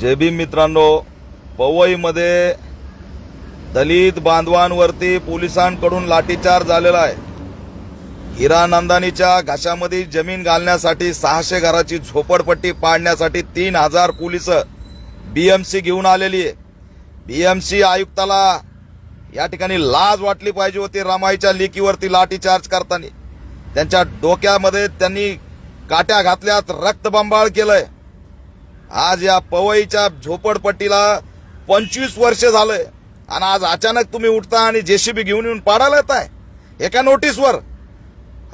जय मित्रांनो पवईमध्ये दलित बांधवांवरती पोलिसांकडून लाठीचार्ज झालेला आहे. हिरा नंदानीच्या घाशामध्ये जमीन घालण्यासाठी सहाशे घराची झोपडपट्टी पाडण्यासाठी तीन हजार पोलीस बीएमसी घेऊन आलेली आहे. बीएमसी आयुक्ताला या ठिकाणी लाज वाटली पाहिजे होती रमाईच्या लेकीवरती लाठीचार्ज करताना. त्यांच्या डोक्यामध्ये त्यांनी काट्या घातल्यात रक्तबंबाळ केलंय. आज या पवईच्या झोपडपट्टीला पंचवीस वर्ष झालंय. आणि आज अचानक तुम्ही उठता आणि जेसीबी घेऊन येऊन पाडायला येताय. एका नोटीसवर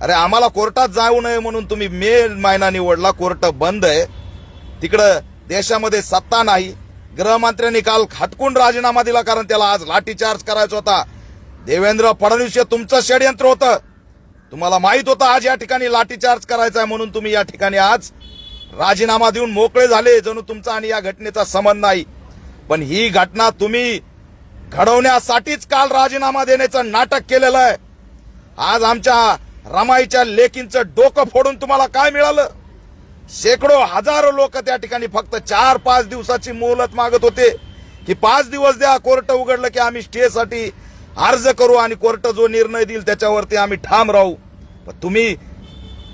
अरे आम्हाला कोर्टात जाऊ नये म्हणून तुम्ही मे महिना निवडला कोर्ट बंद आहे. तिकडं देशामध्ये सत्ता नाही. गृहमंत्र्यांनी काल खटकून राजीनामा दिला कारण त्याला आज लाठीचार्ज करायचा होता. देवेंद्र फडणवीस हे तुमचं षडयंत्र होतं. तुम्हाला माहीत होतं आज या ठिकाणी लाठीचार्ज करायचा आहे म्हणून तुम्ही या ठिकाणी आज राजीनामा देऊन मोकळे झाले जणू तुमचा आणि या घटनेचा संबंध नाही. पण ही घटना तुम्ही घडवण्यासाठीच काल राजीनामा देण्याचं नाटक केलेलं आहे. आज आमच्या रमाईच्या लेकींचं डोकं फोडून तुम्हाला काय मिळालं? शेकडो हजारो लोक त्या ठिकाणी फक्त चार पाच दिवसाची मोहलत मागत होते. की पाच दिवस द्या कोर्ट उघडलं की आम्ही स्टेसाठी अर्ज करू आणि कोर्ट जो निर्णय देईल त्याच्यावरती आम्ही ठाम राहू. पण तुम्ही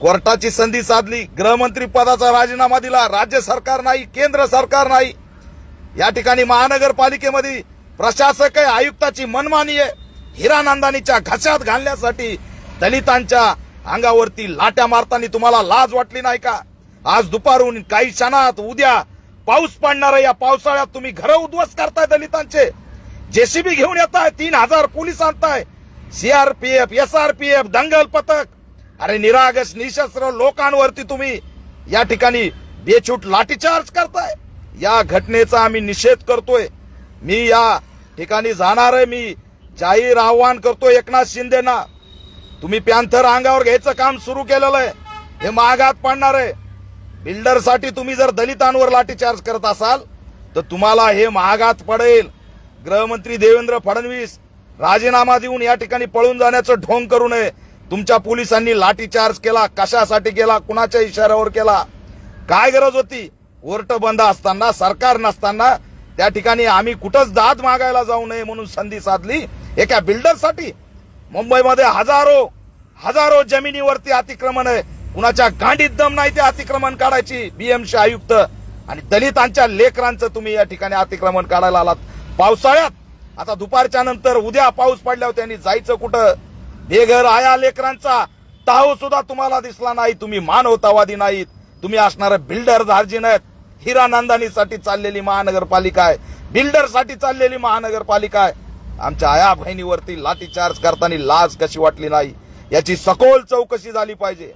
कोर्टाची संधी साधली गृहमंत्री पदाचा राजीनामा दिला राज्य सरकार नाही केंद्र सरकार नाही. या ठिकाणी महानगरपालिकेमध्ये प्रशासक आहे आयुक्ताची मनमानी आहे. हिरानंदानीच्या घशात घालण्यासाठी दलितांच्या अंगावरती लाट्या मारताना तुम्हाला लाज वाटली नाही का? आज दुपारून काही क्षणात उद्या पाऊस पडणार या पावसाळ्यात तुम्ही घरं उद्ध्वस्त करताय दलितांचे. जेसीबी घेऊन येताय तीन हजार पोलीस आणताय. सीआरपीएफ एसआरपीएफ दंगल पथक. अरे निरागस निशस्त्र लोकांवरती तुम्ही या ठिकाणी बेछूट लाठीचार्ज करताय. या घटनेचा आम्ही निषेध करतोय. मी या ठिकाणी जाणार आहे मी जाहीर आव्हान करतोय एकनाथ शिंदेना. तुम्ही पॅन्थर अंगावर घ्यायचं काम सुरू केलेलं आहे. हे महागात पडणार आहे. बिल्डरसाठी तुम्ही जर दलितांवर लाठीचार्ज करत असाल तर तुम्हाला हे महागात पडेल. गृहमंत्री देवेंद्र फडणवीस राजीनामा देऊन या ठिकाणी पळून जाण्याचं ढोंग करू नये. तुमच्या पोलिसांनी लाठीचार्ज केला कशासाठी केला कुणाच्या इशाऱ्यावर केला? काय गरज होती? कोर्ट बंद असताना सरकार नसताना त्या ठिकाणी आम्ही कुठंच दाद मागायला जाऊ नये म्हणून संधी साधली. एका बिल्डरसाठी. मुंबईमध्ये हजारो हजारो जमिनीवरती अतिक्रमण आहे. कुणाच्या गांडीत दम नाही ते अतिक्रमण काढायची बीएमसी आयुक्त आणि दलितांच्या लेकरांचं तुम्ही या ठिकाणी अतिक्रमण काढायला आलात. पावसाळ्यात. आता दुपारच्या नंतर उद्या पाऊस पडल्यावर त्यांनी जायचं कुठं? बेघर आया लेकरांचा ताहू सुद्धा तुम्हाला दिसला नाही. तुम्ही मानवतावादी नाहीत. तुम्ही असणारे बिल्डर धार्जी नाहीत. हिरानंदानीसाठी चाललेली महानगरपालिका आहे. बिल्डरसाठी चाललेली महानगरपालिका आहे. आमच्या आया बहिणीवरती लाठीचार्ज करताना लाज कशी वाटली नाही? याची सखोल चौकशी झाली पाहिजे.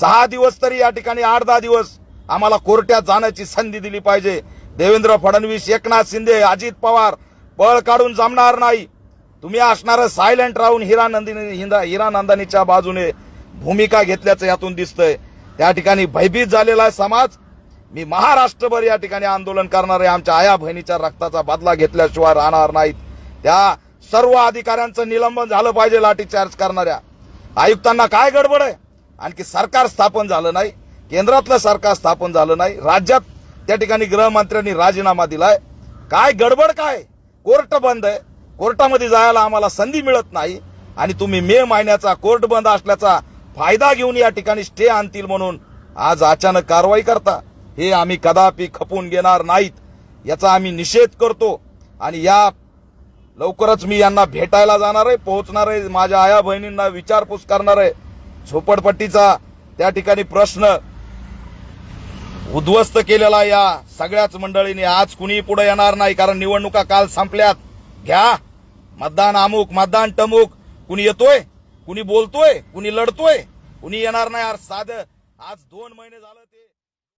सहा दिवस तरी या ठिकाणी आठ दहा दिवस आम्हाला कोर्टात जाण्याची संधी दिली पाहिजे. देवेंद्र फडणवीस एकनाथ शिंदे अजित पवार बळ काढून जमणार नाही. तुम्ही असणार सायलेंट राहून हिरा नंदिनी हिंदा हिरा नंदानीच्या बाजूने भूमिका घेतल्याचं यातून दिसतंय. त्या ठिकाणी भयभीत झालेला आहे समाज. मी महाराष्ट्रभर या ठिकाणी आंदोलन करणार आहे. आमच्या आया बहिणीच्या रक्ताचा बदला घेतल्याशिवाय राहणार नाहीत. त्या सर्व अधिकाऱ्यांचं निलंबन झालं पाहिजे लाठीचार्ज करणाऱ्या. आयुक्तांना काय गडबड आहे? आणखी सरकार स्थापन झालं नाही. केंद्रातलं सरकार स्थापन झालं नाही. राज्यात त्या ठिकाणी गृहमंत्र्यांनी राजीनामा दिलाय. काय गडबड काय? कोर्ट बंद आहे. कोर्टामध्ये जायला आम्हाला संधी मिळत नाही आणि तुम्ही मे महिन्याचा कोर्ट बंद असल्याचा फायदा घेऊन या ठिकाणी स्टे आणतील म्हणून आज अचानक कारवाई करता. हे आम्ही कदापि खपून घेणार नाहीत याचा आम्ही निषेध करतो आणि या लवकरच मी यांना भेटायला जाणार आहे पोहोचणार आहे माझ्या आया बहिणींना विचारपूस करणार आहे. झोपडपट्टीचा त्या ठिकाणी प्रश्न उद्ध्वस्त केलेला या सगळ्याच मंडळींनी आज कुणी पुढे येणार नाही कारण निवडणुका काल संपल्यात. घ्या. मतदान अमुक मतदान टमुक. कुणी येतोय कुणी बोलतोय कुणी लढतोय कुणी येणार नाही. यार साधं आज दोन महिने झालं ते.